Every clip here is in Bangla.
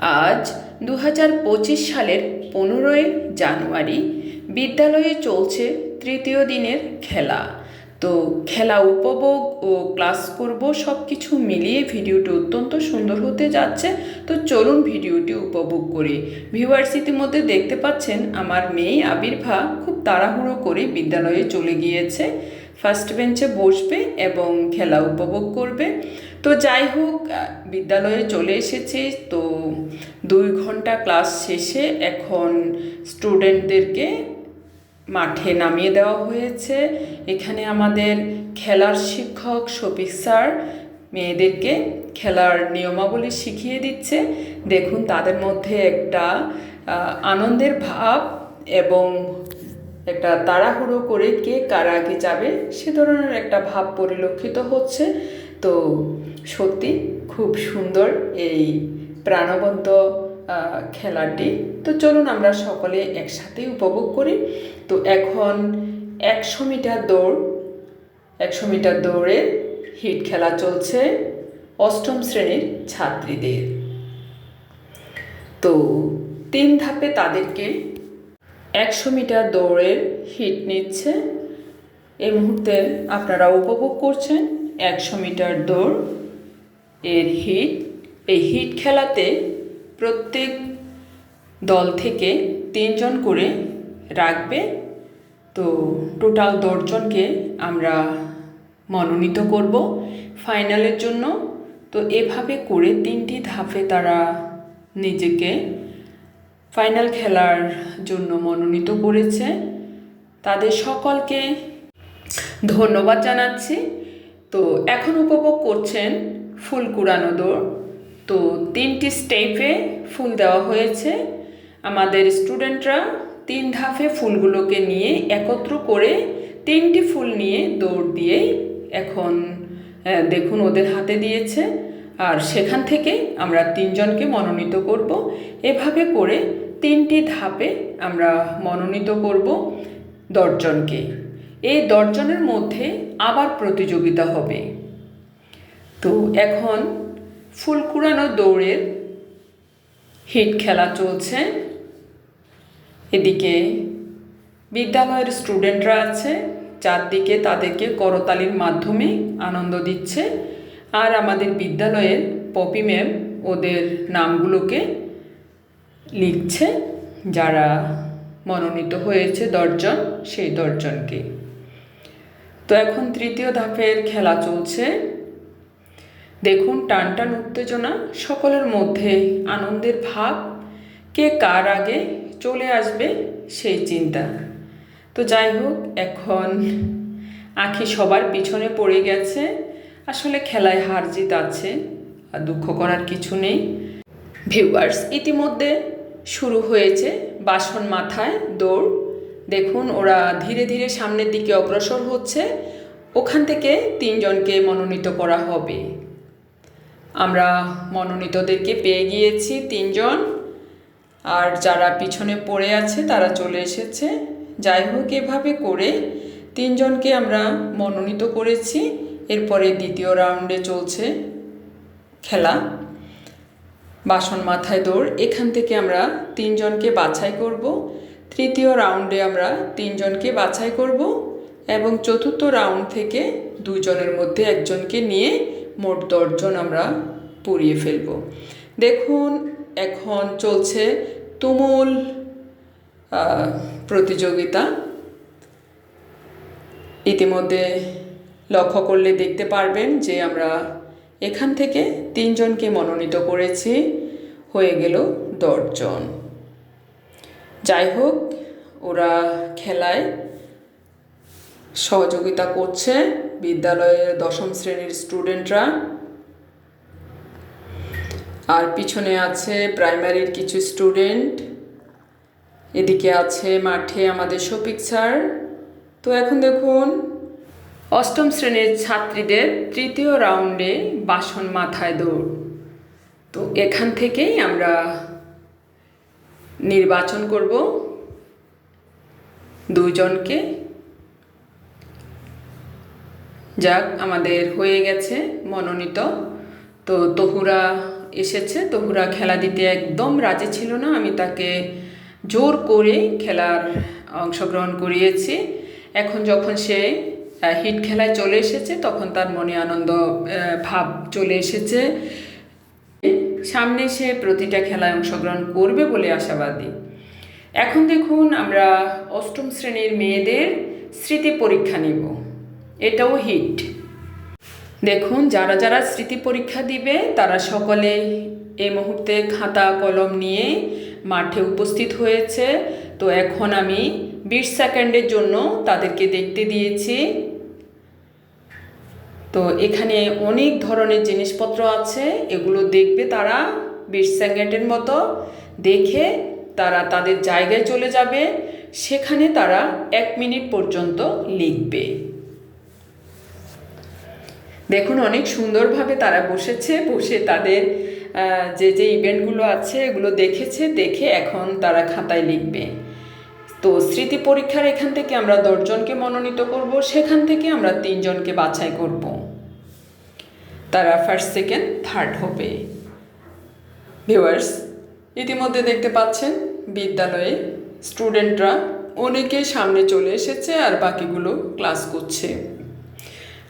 আজ দু হাজার পঁচিশ সালের পনেরোই জানুয়ারি বিদ্যালয়ে চলছে তৃতীয় দিনের খেলা। তো খেলা উপভোগ ও ক্লাস করব সব কিছু মিলিয়ে ভিডিওটি অত্যন্ত সুন্দর হতে যাচ্ছে। তো চলুন ভিডিওটি উপভোগ করি। ভিউয়ার্স ইতিমধ্যে দেখতে পাচ্ছেন আমার মেয়ে আবির্ভা খুব তাড়াহুড়ো করে বিদ্যালয়ে চলে গিয়েছে। ফার্স্ট বেঞ্চে বসবে এবং খেলা উপভোগ করবে। তো যাই হোক বিদ্যালয়ে চলে এসেছি। তো দুই ঘণ্টা ক্লাস শেষে এখন স্টুডেন্টদেরকে মাঠে নামিয়ে দেওয়া হয়েছে। এখানে আমাদের খেলার শিক্ষক শফিক স্যার মেয়েদেরকে খেলার নিয়মাবলী শিখিয়ে দিচ্ছে। দেখুন, তাদের মধ্যে একটা আনন্দের ভাব এবং একটা তাড়াহুড়ো করে কে কার আগে যাবে সে ধরনের একটা ভাব পরিলক্ষিত হচ্ছে। তো সত্যি খুব সুন্দর এই প্রাণবন্ত খেলাটি। তো চলুন আমরা সকলে একসাথে উপভোগ করি। তো এখন একশো মিটার দৌড়, একশো মিটার দৌড়ে হিট খেলা চলছে অষ্টম শ্রেণির ছাত্রীদের। তো তিন ধাপে তাদেরকে একশো মিটার দৌড়ের হিট নিচ্ছে। এই মুহূর্তে আপনারা উপভোগ করছেন একশো মিটার দৌড়। এর হিট, এই হিট খেলাতে প্রত্যেক দল থেকে তিনজন করে রাখবে। তো টোটাল দশজনকে আমরা মনোনীত করব ফাইনালের জন্য। তো এভাবে করে তিনটি ধাপে তারা নিজেকে ফাইনাল খেলার জন্য মনোনীত করেছে। তাদের সকলকে ধন্যবাদ জানাচ্ছি। তো এখন উপভোগ করছেন ফুল কুড়ানো দৌড়। তো তিনটি স্টেপে ফুল দেওয়া হয়েছে। আমাদের স্টুডেন্টরা তিন ধাপে ফুলগুলোকে নিয়ে একত্র করে তিনটি ফুল নিয়ে দৌড় দিয়েই এখন দেখুন ওদের হাতে দিয়েছে। আর সেখান থেকে আমরা তিনজনকে মনোনীত করব। এভাবে করে তিনটি ধাপে আমরা মনোনীত করব দশজনকে। এই দশজনের মধ্যে আবার প্রতিযোগিতা হবে। তো এখন ফুল কুড়ানো দৌড়ের হিট খেলা চলছে। এদিকে বিদ্যালয়ের স্টুডেন্টরা আছে, চারদিকে তাদেরকে করতালির মাধ্যমে আনন্দ দিচ্ছে। আর আমাদের বিদ্যালয়ের পপি ম্যাম ওদের নামগুলোকে লিখছে, যারা মনোনীত হয়েছে দশজন, সেই দশজনকে। তো এখন তৃতীয় ধাপের খেলা চলছে। দেখুন টান টান উত্তেজনা, সকলের মধ্যে আনন্দের ভাব, কে কার আগে চলে আসবে সেই চিন্তা। তো যাই হোক, এখন আখি সবার পিছনে পড়ে গেছে। আসলে খেলায় হার জিত আছে আর দুঃখ করার কিছু নেই। ভিউয়ার্স ইতিমধ্যে শুরু হয়েছে বাসন মাথায় দৌড়। দেখুন, ওরা ধীরে ধীরে সামনের দিকে অগ্রসর হচ্ছে। ওখান থেকে তিনজনকে মনোনীত করা হবে। আমরা মনোনীতদেরকে পেয়ে গিয়েছি তিনজন। আর যারা পিছনে পড়ে আছে, তারা চলে এসেছে। যাই হোক, এভাবে করে তিনজনকে আমরা মনোনীত করেছি। এরপরে দ্বিতীয় রাউন্ডে চলছে খেলা। বাসন মাথায় দৌড়। এখান থেকে আমরা তিনজনকে বাছাই করব। তৃতীয় রাউন্ডে আমরা তিনজনকে বাছাই করব এবং চতুর্থ রাউন্ড থেকে দুজনের মধ্যে একজনকে নিয়ে মোট দশজন আমরা পুড়িয়ে ফেলব। দেখুন, এখন চলছে তুমুল প্রতিযোগিতা। ইতিমধ্যে লক্ষ্য করলে দেখতে পারবেন যে আমরা এখান থেকে তিনজনকে মনোনীত করেছি, হয়ে গেল দশজন। যাই হোক, ওরা খেলায় সহযোগিতা করছে, বিদ্যালয়ের দশম শ্রেণির স্টুডেন্টরা। আর পিছনে আছে প্রাইমারির কিছু স্টুডেন্ট। এদিকে আছে মাঠে আমাদের শফিক স্যার। তো এখন দেখুন অষ্টম শ্রেণির ছাত্রীদের তৃতীয় রাউন্ডে বাসন মাথায় দৌড়। তো এখান থেকেই আমরা নির্বাচন করব। দুজনকে। যাক, আমাদের হয়ে গেছে মনোনীত। তো তহুরা এসেছে। তহুরা খেলা দিতে একদম রাজি ছিল না। আমি তাকে জোর করে খেলার অংশগ্রহণ করিয়েছি। এখন যখন সে হিট খেলায় চলে এসেছে, তখন তার মনে আনন্দ ভাব চলে এসেছে। সামনে সে প্রতিটা খেলায় অংশগ্রহণ করবে বলে আশাবাদী। এখন দেখুন আমরা অষ্টম শ্রেণির মেয়েদের স্মৃতি পরীক্ষা নিব। এটাও হিট। দেখুন, যারা যারা স্মৃতি পরীক্ষা দিবে, তারা সকলে এই মুহূর্তে খাতা, কলম নিয়ে মাঠে উপস্থিত হয়েছে। তো এখন আমি বিশ সেকেন্ডের জন্য তাদেরকে দেখতে দিয়েছি। তো এখানে অনেক ধরনের জিনিসপত্র আছে, এগুলো দেখবে তারা বিশ সেকেন্ডের মতো। দেখে তারা তাদের জায়গায় চলে যাবে, সেখানে তারা এক মিনিট পর্যন্ত লিখবে। দেখুন, অনেক সুন্দরভাবে তারা বসেছে, বসে তাদের যে যে ইভেন্টগুলো আছে, এগুলো দেখেছে, দেখে এখন তারা খাতায় লিখবে। তো স্মৃতি পরীক্ষার এখান থেকে আমরা দশজনকে মনোনীত করব, সেখান থেকে আমরা তিনজনকে বাছাই করব। তারা ফার্স্ট সেকেন্ড থার্ড হবে। ভিউয়ার্স ইতিমধ্যে দেখতে পাচ্ছেন, বিদ্যালয়ে স্টুডেন্টরা অনেকে সামনে চলে এসেছে আর বাকিগুলো ক্লাস করছে।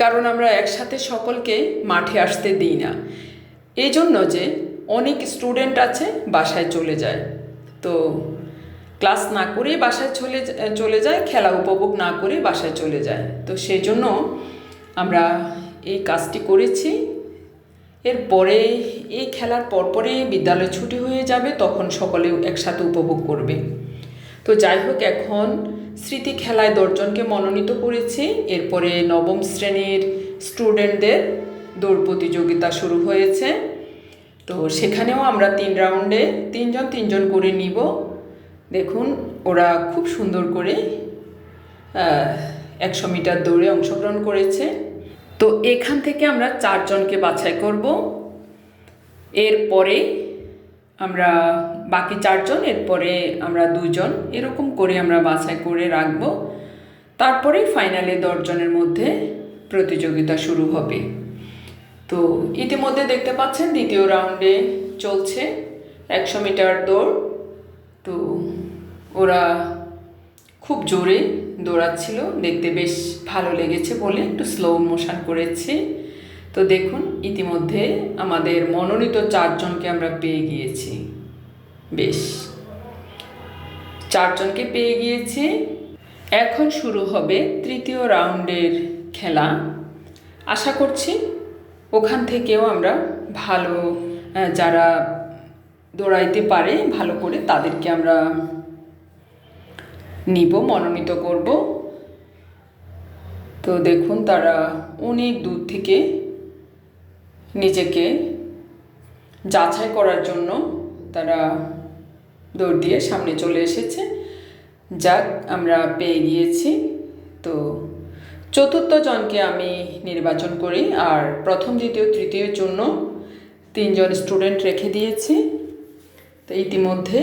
কারণ আমরা একসাথে সকলকে মাঠে আসতে দিই না। এই জন্য যে অনেক স্টুডেন্ট আছে, বাসায় চলে যায়। তো ক্লাস না করে বাসায় চলে চলে যায়, খেলা উপভোগ না করে বাসায় চলে যায়। তো সেই জন্য আমরা কাজটি করেছি। এরপরে এই খেলার পরপরে বিদ্যালয় ছুটি হয়ে যাবে, তখন সকলে একসাথে উপভোগ করবে। তো যাই হোক, এখন স্মৃতি খেলায় দশজনকে মনোনীত করেছি। এরপরে নবম শ্রেণির স্টুডেন্টদের দৌড় প্রতিযোগিতা শুরু হয়েছে। তো সেখানেও আমরা তিন রাউন্ডে তিনজন তিনজন করে নিব। দেখুন, ওরা খুব সুন্দর করে একশো মিটার দৌড়ে অংশগ্রহণ করেছে। তো এখান থেকে আমরা চারজনকে বাছাই করব। এরপরে আমরা বাকি চারজন, এরপরে আমরা দুজন, এরকম করে আমরা বাছাই করে রাখব। তারপরে ফাইনালে দশজনের মধ্যে প্রতিযোগিতা শুরু হবে। তো ইতিমধ্যে দেখতে পাচ্ছেন দ্বিতীয় রাউন্ডে চলছে একশো মিটার দৌড়। তো ওরা খুব জোরে দৌড়াচ্ছিল। দেখতে বেশ ভালো লেগেছে বলে একটু স্লো মোশন করেছি। তো দেখুন, ইতিমধ্যে আমাদের মনোনীত চারজনকে আমরা পেয়ে গিয়েছি। বেশ। চারজনকে পেয়ে গিয়েছি। এখন শুরু হবে তৃতীয় রাউন্ডের খেলা। আশা করছি ওখান থেকেও আমরা ভালো যারা দৌড়াইতে পারে ভালো করে তাদেরকে আমরা নিব, মনোনীত করব। তো দেখুন, তারা অনেক দূর থেকে নিজেকে যাচাই করার জন্য তারা দৌড় দিয়ে সামনে চলে এসেছে। যাক, আমরা পেয়ে গিয়েছি। তো চতুর্থ জনকে আমি নির্বাচন করি, আর প্রথম, দ্বিতীয় তৃতীয়ের জন্য তিনজন স্টুডেন্ট রেখে দিয়েছি। তো ইতিমধ্যে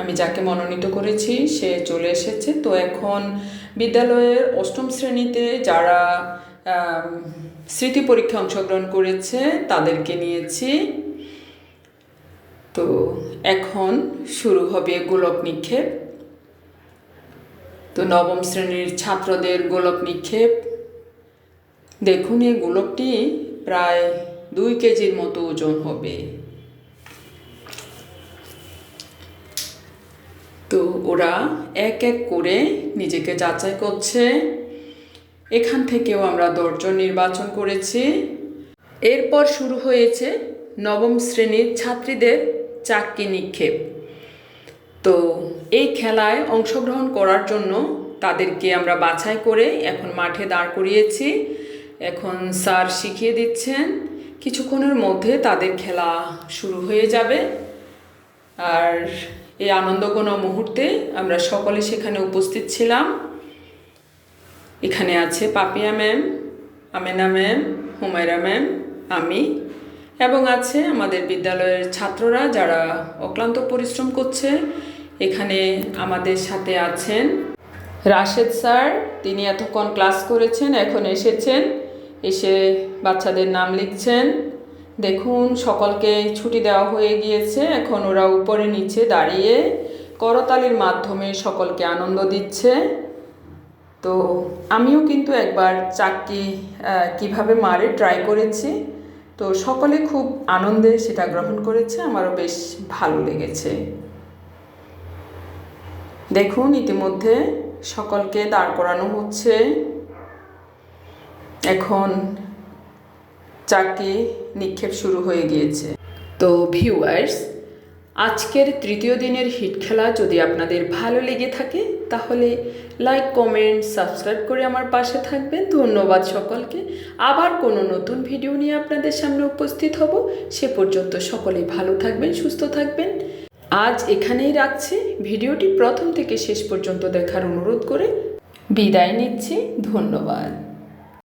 আমি যাকে মনোনীত করেছি, সে চলে এসেছে। তো এখন বিদ্যালয়ের অষ্টম শ্রেণীতে যারা স্মৃতি পরীক্ষা অংশগ্রহণ করেছে, তাদেরকে নিয়েছি। তো এখন শুরু হবে গোলক নিক্ষেপ। তো নবম শ্রেণির ছাত্রদের গোলক নিক্ষেপ। দেখুন, এই গোলকটি প্রায় দুই কেজির মতো ওজন হবে। তো ওরা এক এক করে নিজেকে যাচাই করছে। এখান থেকেও আমরা দশজন নির্বাচন করেছি। এরপর শুরু হয়েছে নবম শ্রেণির ছাত্রীদের চাকরি নিক্ষেপ। তো এই খেলায় অংশগ্রহণ করার জন্য তাদেরকে আমরা বাছাই করে এখন মাঠে দাঁড় করিয়েছি। এখন স্যার শিখিয়ে দিচ্ছেন, কিছুক্ষণের মধ্যে তাদের খেলা শুরু হয়ে যাবে। আর এই আনন্দঘন মুহূর্তে আমরা সকলে সেখানে উপস্থিত ছিলাম। এখানে আছে Papiya ma'am, Amena ma'am, Humayra ma'am, আমি এবং আছে আমাদের বিদ্যালয়ের ছাত্ররা যারা অক্লান্ত পরিশ্রম করছে। এখানে আমাদের সাথে আছেন রাশেদ স্যার, তিনি এতক্ষণ ক্লাস করেছেন, এখন এসেছেন। এসে বাচ্চাদের নাম লিখছেন। দেখুন, সকলকে ছুটি দেওয়া হয়ে গিয়েছে। এখন ওরা উপরে নিচে দাঁড়িয়ে করতালির মাধ্যমে সকলকে আনন্দ দিচ্ছে। তো আমিও কিন্তু একবার চাকরি কীভাবে মারে ট্রাই করেছি। তো সকলে খুব আনন্দে সেটা গ্রহণ করেছে। আমারও বেশ ভালো লেগেছে। দেখুন, ইতিমধ্যে সকলকে দাঁড় করানো হচ্ছে। এখন চাকরি নিক্ষেপ শুরু হয়ে গিয়েছে। তো ভিউয়ার্স আজকের তৃতীয় দিনের হিট খেলা যদি আপনাদের ভালো লেগে থাকে, তাহলে লাইক কমেন্ট সাবস্ক্রাইব করে আমার পাশে থাকবেন। ধন্যবাদ সকলকে। আবার কোনো নতুন ভিডিও নিয়ে আপনাদের সামনে উপস্থিত হব। সে পর্যন্ত সকলে ভালো থাকবেন, সুস্থ থাকবেন। আজ এখানেই রাখছি। ভিডিওটি প্রথম থেকে শেষ পর্যন্ত দেখার অনুরোধ করে বিদায় নিচ্ছি। ধন্যবাদ।